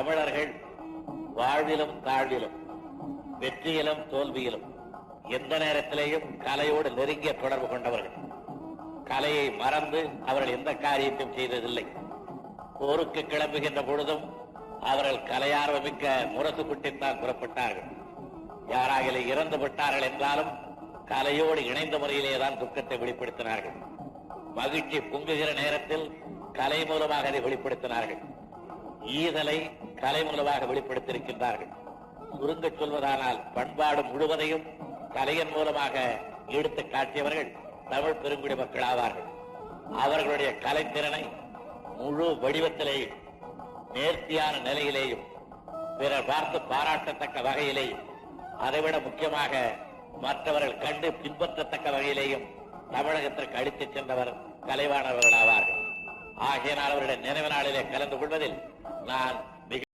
தமிழர்கள் வாழ்விலும் தாழ்விலும் வெற்றியிலும் தோல்வியிலும் எந்த நேரத்திலேயும் கலையோடு நெருங்கிய தொடர்பு கொண்டவர்கள். கலையை மறந்து அவர்கள் எந்த காரியத்தையும் செய்ததில்லை. போருக்கு கிளம்புகின்ற பொழுதும் அவர்கள் கலையார்வமிக்க முரசு குட்டித்தான் புறப்பட்டார்கள். யாராக இறந்து விட்டார்கள் என்றாலும் கலையோடு இணைந்த முறையிலே தான் துக்கத்தை வெளிப்படுத்தினார்கள். மகிழ்ச்சி பொங்குகிற நேரத்தில் கலை மூலமாக அதை வெளிப்படுத்தினார்கள். ஈதலை கலை மூலமாக வெளிப்படுத்தியிருக்கின்றார்கள். சுருங்க சொல்வதானால் பண்பாடு முழுவதையும் கலையின் மூலமாக எடுத்து காட்டியவர்கள் தமிழ் பெருங்குடி மக்கள் ஆவார்கள். அவர்களுடைய கலைத்திறனை முழு வடிவத்திலேயும் நேர்த்தியான நிலையிலேயும் பிறர் பார்த்து பாராட்டத்தக்க வகையிலேயும் அதைவிட முக்கியமாக மற்றவர்கள் கண்டு பின்பற்றத்தக்க வகையிலேயும் தமிழகத்திற்கு அழித்துச் சென்றவர் கலைவாணர்கள் ஆவார்கள். ஆகையினால் அவருடைய நினைவு நாளிலே கலந்து கொள்வதில் dan